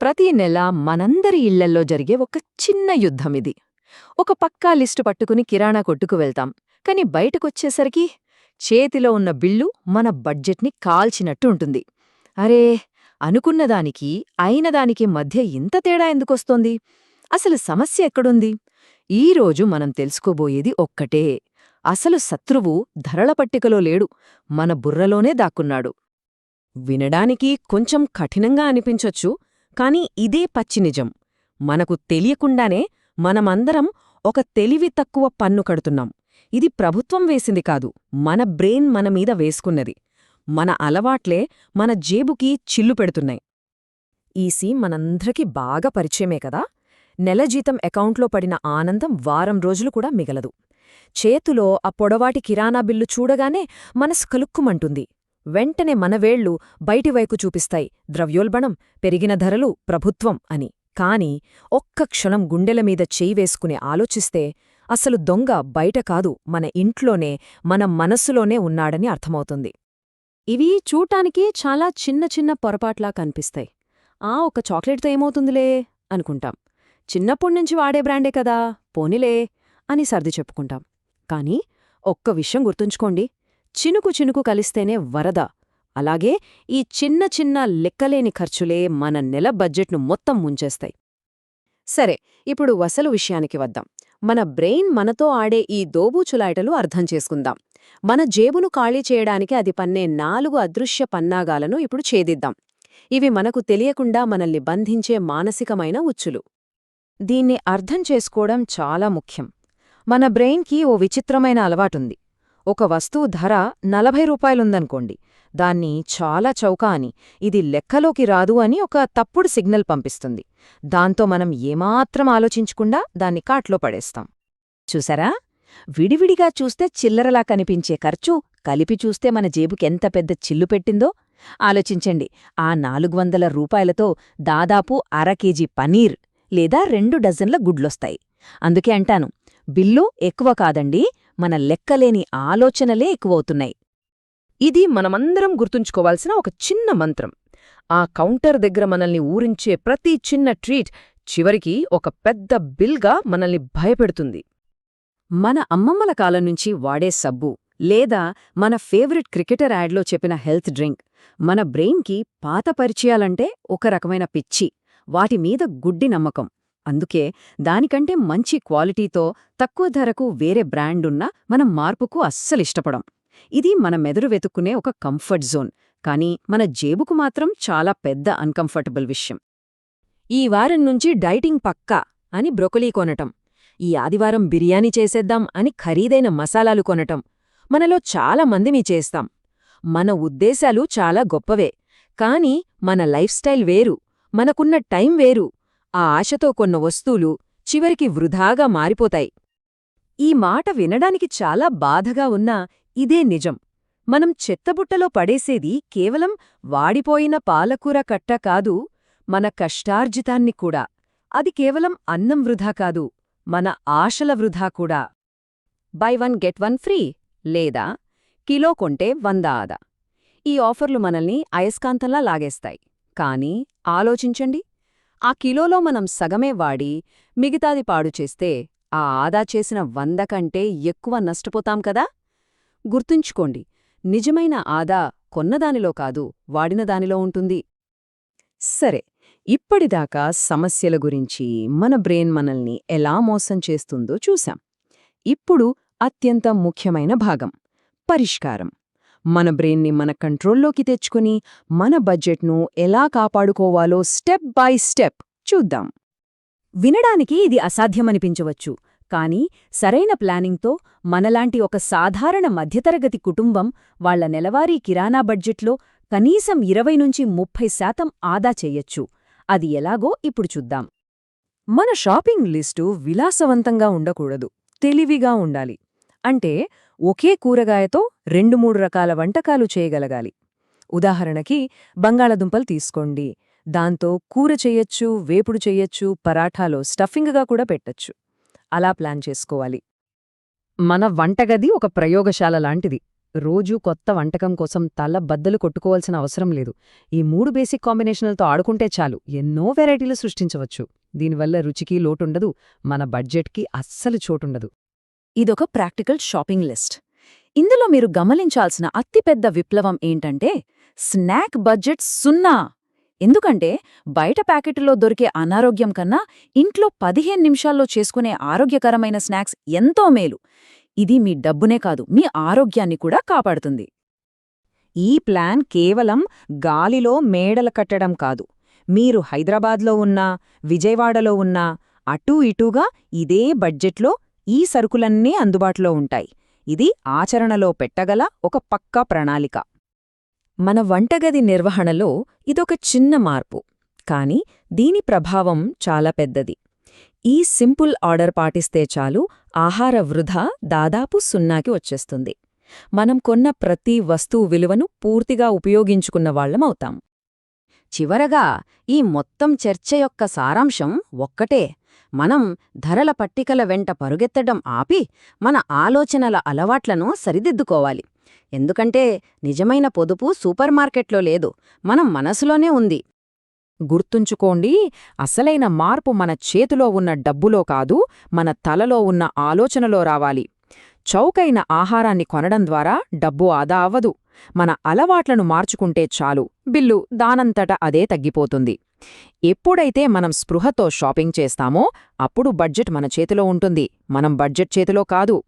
ప్రతి నెల మనందరి ఇళ్ళల్లో జరిగే ఒక చిన్న యుద్ధమిది. ఒక పక్కా లిస్టు పట్టుకుని కిరాణా కొట్టుకు వెళ్తాం. కాని బయటకొచ్చేసరికి చేతిలో ఉన్న బిల్లు మన బడ్జెట్ని కాల్చినట్టు ఉంటుంది. అరే అనుకున్నదానికి అయినదానికి మధ్య ఇంత తేడా ఎందుకొస్తోంది? అసలు సమస్య ఎక్కడుంది? ఈరోజు మనం తెలుసుకోబోయేది ఒక్కటే. అసలు శత్రువు ధరల పట్టికలో లేడు. మన బుర్రలోనే దాక్కున్నాడు. వినడానికి కొంచెం కఠినంగా అనిపించొచ్చు. కాని ఇదే పచ్చి నిజం. మనకు తెలియకుండానే మనమందరం ఒక తెలివి తక్కువ పన్ను కడుతున్నాం. ఇది ప్రభుత్వం వేసింది కాదు మన బ్రెయిన్ మన మీద వేసుకున్నది. మన అలవాట్లే మన జేబుకి చిల్లు పెడుతున్నాయి. ఈ సీన్ మనందరికీ బాగా పరిచయమే కదా? నెల జీతం అకౌంట్లో పడిన ఆనందం వారం రోజులు కూడా మిగలదు. చేతిలో ఆ పొడవాటి కిరాణా బిల్లు చూడగానే మనసు కలుక్కుమంటుంది. వెంటనే మనవేళ్ళు బయటివైపు చూపిస్తాయి. ద్రవ్యోల్బణం పెరిగిన ధరలు ప్రభుత్వం అని. కాని ఒక్క క్షణం గుండెల మీద చేయి వేసుకుని ఆలోచిస్తే అసలు దొంగ బయట కాదు మన ఇంట్లోనే మన మనస్సులోనే ఉన్నాడని అర్థమవుతుంది. ఇవి చూటానికి చాలా చిన్న చిన్న పొరపాట్లా కనిపిస్తాయి. ఆ ఒక చాక్లెట్తో ఏమవుతుందిలే? అనుకుంటాం. చిన్నప్పటినుంచి వాడే బ్రాండే కదా పోనిలే అని సర్ది చెప్పుకుంటాం. కాని ఒక్క విషయం గుర్తుంచుకోండి చినుకు చినుకు కలిస్తేనే వరద. అలాగే ఈ చిన్న చిన్న లెక్కలేని ఖర్చులే మన నెల బడ్జెట్ను మొత్తం ముంచేస్తాయి. సరే ఇప్పుడు వసలు విషయానికి వద్దాం. మన బ్రెయిన్ మనతో ఆడే ఈ దోబూచులాటలు అర్థం చేసుకుందాం. మన జేబును ఖాళీ చేయడానికి అది పన్నే నాలుగు అదృశ్య పన్నాగాలను ఇప్పుడు ఛేదిద్దాం. ఇవి మనకు తెలియకుండా మనల్ని బంధించే మానసికమైన ఉచ్చులు. దీన్ని అర్థం చేసుకోవడం చాలా ముఖ్యం. మన బ్రెయిన్కి ఓ విచిత్రమైన అలవాటుంది. ఒక వస్తువు ధర నలభై రూపాయలుందనుకోండి. దాన్ని చాలా చౌక అని ఇది లెక్కలోకి రాదు అని ఒక తప్పుడు సిగ్నల్ పంపిస్తుంది. దాంతో మనం ఏమాత్రం ఆలోచించకుండా దాన్ని కాట్లో పడేస్తాం. చూసారా? విడివిడిగా చూస్తే చిల్లరలా కనిపించే ఖర్చు కలిపి చూస్తే మన జేబుకెంత పెద్ద చిల్లు పెట్టిందో? ఆలోచించండి. ఆ నాలుగు వందల రూపాయలతో దాదాపు అర కేజీ పనీర్ లేదా రెండు డజన్ల గుడ్లొస్తాయి. అందుకే అంటాను బిల్లు ఎక్కువ కాదండి మన లెక్కలేని ఆలోచనలే ఎక్కువవుతున్నాయి. ఇది మనమందరం గుర్తుంచుకోవాల్సిన ఒక చిన్న మంత్రం. ఆ కౌంటర్ దగ్గర మనల్ని ఊరించే ప్రతి చిన్న ట్రీట్ చివరికి ఒక పెద్ద బిల్గా మనల్ని భయపెడుతుంది. మన అమ్మమ్మల కాలం నుంచి వాడే సబ్బు లేదా మన ఫేవరెట్ క్రికెటర్ యాడ్లో చెప్పిన హెల్త్ డ్రింక్ మన బ్రెయిన్కి పాత పరిచయాలంటే ఒక రకమైన పిచ్చి వాటి మీద గుడ్డి నమ్మకం. అందుకే దానికంటే మంచి క్వాలిటీతో తక్కువ ధరకు వేరే బ్రాండున్న మనం మార్పుకు అస్సలిష్టపడం ఇది మన మెదడు వెతుక్కునే ఒక కంఫర్ట్ జోన్ కానీ మన జేబుకు మాత్రం చాలా పెద్ద అన్కంఫర్టబుల్ విషయం. ఈ వారం నుంచి డైటింగ్ పక్కా అని బ్రొకలీ కొనటం ఈ ఆదివారం బిర్యానీ చేసేద్దాం అని ఖరీదైన మసాలాలు కొనటం మనలో చాలా మంది మీ చేస్తాం. మన ఉద్దేశాలు చాలా గొప్పవే కాని మన లైఫ్ స్టైల్ వేరు మనకున్న టైం వేరు ఆ ఆశతో కొన్న వస్తువులు చివరికి వృధాగా మారిపోతాయి. ఈ మాట వినడానికి చాలా బాధగా ఉన్నా ఇదే నిజం. మనం చెత్తబుట్టలో పడేసేది కేవలం వాడిపోయిన పాలకూర కట్ట కాదు మన కష్టార్జితాన్ని కూడా. అది కేవలం అన్నం వృధా కాదు మన ఆశల వృధా కూడా. Buy one get one free లేదా కిలో కొంటే వంద ఆదా. ఈ ఆఫర్లు మనల్ని అయస్కాంతంలా లాగేస్తాయి. కానీ ఆలోచించండి. ఆ కిలోలో మనం సగమే వాడి మిగతాది పాడు చేస్తే ఆ ఆదా చేసిన వంద కంటే ఎక్కువ నష్టపోతాం కదా? గుర్తుంచుకోండి నిజమైన ఆదా కొన్నదానిలో కాదు వాడిన దానిలో ఉంటుంది. సరే ఇప్పటిదాకా సమస్యల గురించి మన బ్రెయిన్ మనల్ని ఎలా మోసం చేస్తుందో చూశాం. ఇప్పుడు అత్యంత ముఖ్యమైన భాగం పరిష్కారం. మన బ్రెయిన్ని మన కంట్రోల్లోకి తెచ్చుకుని మన బడ్జెట్ను ఎలా కాపాడుకోవాలో స్టెప్ బై స్టెప్ చూద్దాం. వినడానికి ఇది అసాధ్యమనిపించవచ్చు కానీ సరైన ప్లానింగ్తో మనలాంటి ఒక సాధారణ మధ్యతరగతి కుటుంబం వాళ్ళ నెలవారీ కిరాణా బడ్జెట్లో కనీసం ఇరవై నుంచి ముప్పై శాతం ఆదా చెయ్యొచ్చు అది ఎలాగో ఇప్పుడు చూద్దాం. మన షాపింగ్ లిస్టు విలాసవంతంగా ఉండకూడదు తెలివిగా ఉండాలి. అంటే ఒకే కూరగాయతో రెండు మూడు రకాల వంటకాలు చేయగలగాలి. ఉదాహరణకి బంగాళదుంపలు తీసుకోండి. దాంతో కూర చెయ్యొచ్చు వేపుడు చెయ్యొచ్చు పరాఠాలో స్టఫింగ్గా కూడా పెట్టొచ్చు. అలా ప్లాన్ చేసుకోవాలి. మన వంటగది ఒక ప్రయోగశాల లాంటిది. రోజూ కొత్త వంటకం కోసం తల బద్దలు కొట్టుకోవాల్సిన అవసరం లేదు. ఈ మూడు బేసిక్ కాంబినేషన్లతో ఆడుకుంటే చాలు. ఎన్నో వెరైటీలు సృష్టించవచ్చు. దీనివల్ల రుచికి లోటుండదు. మన బడ్జెట్కి అస్సలు చోటుండదు. ఇదొక ప్రాక్టికల్ షాపింగ్ లిస్ట్. ఇందులో మీరు గమనించాల్సిన అతిపెద్ద విప్లవం ఏంటంటే స్నాక్ బడ్జెట్ సున్నా. ఎందుకంటే బయట ప్యాకెట్లో దొరికే అనారోగ్యం కన్నా ఇంట్లో పదిహేను నిమిషాల్లో చేసుకునే ఆరోగ్యకరమైన స్నాక్స్ ఎంతో మేలు. ఇది మీ డబ్బునే కాదు మీ ఆరోగ్యాన్ని కూడా కాపాడుతుంది. ఈ ప్లాన్ కేవలం గాలిలో మేడలు కట్టడం కాదు. మీరు హైదరాబాద్లో ఉన్నా విజయవాడలో ఉన్నా అటూ ఇటూగా ఇదే బడ్జెట్లో ఈ సరుకులన్నీ అందుబాటులో ఉంటాయి. ఇది ఆచరణలో పెట్టగల ఒక పక్కా ప్రణాళిక. మన వంటగది నిర్వహణలో ఇదొక చిన్న మార్పు. కాని దీని ప్రభావం చాలా పెద్దది. ఈ సింపుల్ ఆర్డర్ పాటిస్తే చాలు ఆహార వృధా దాదాపు సున్నాకి వచ్చేస్తుంది. మనం కొన్న ప్రతి వస్తువు విలువను పూర్తిగా ఉపయోగించుకున్న వాళ్ళమవుతాం చివరగా ఈ మొత్తం చర్చ యొక్క సారాంశం ఒక్కటే. మనం ధరల పట్టికల వెంట పరుగెత్తడం ఆపి మన ఆలోచనల అలవాట్లను సరిదిద్దుకోవాలి. ఎందుకంటే నిజమైన పొదుపు సూపర్ మార్కెట్లో లేదు మనం మనసులోనే ఉంది. గుర్తుంచుకోండి అసలైన మార్పు మన చేతిలో ఉన్న డబ్బులో కాదు మన తలలో ఉన్న ఆలోచనలో రావాలి. చౌకైన ఆహారాన్ని కొనడం ద్వారా డబ్బు ఆదా అవ్వదు. మన అలవాట్లను మార్చుకుంటే చాలు బిల్లు దానంతట అదే తగ్గిపోతుంది. ఎప్పుడైతే మనం స్పృహతో షాపింగ్ చేస్తామో అప్పుడు బడ్జెట్ మన చేతిలో ఉంటుంది. మనం బడ్జెట్ చేతిలో కాదు.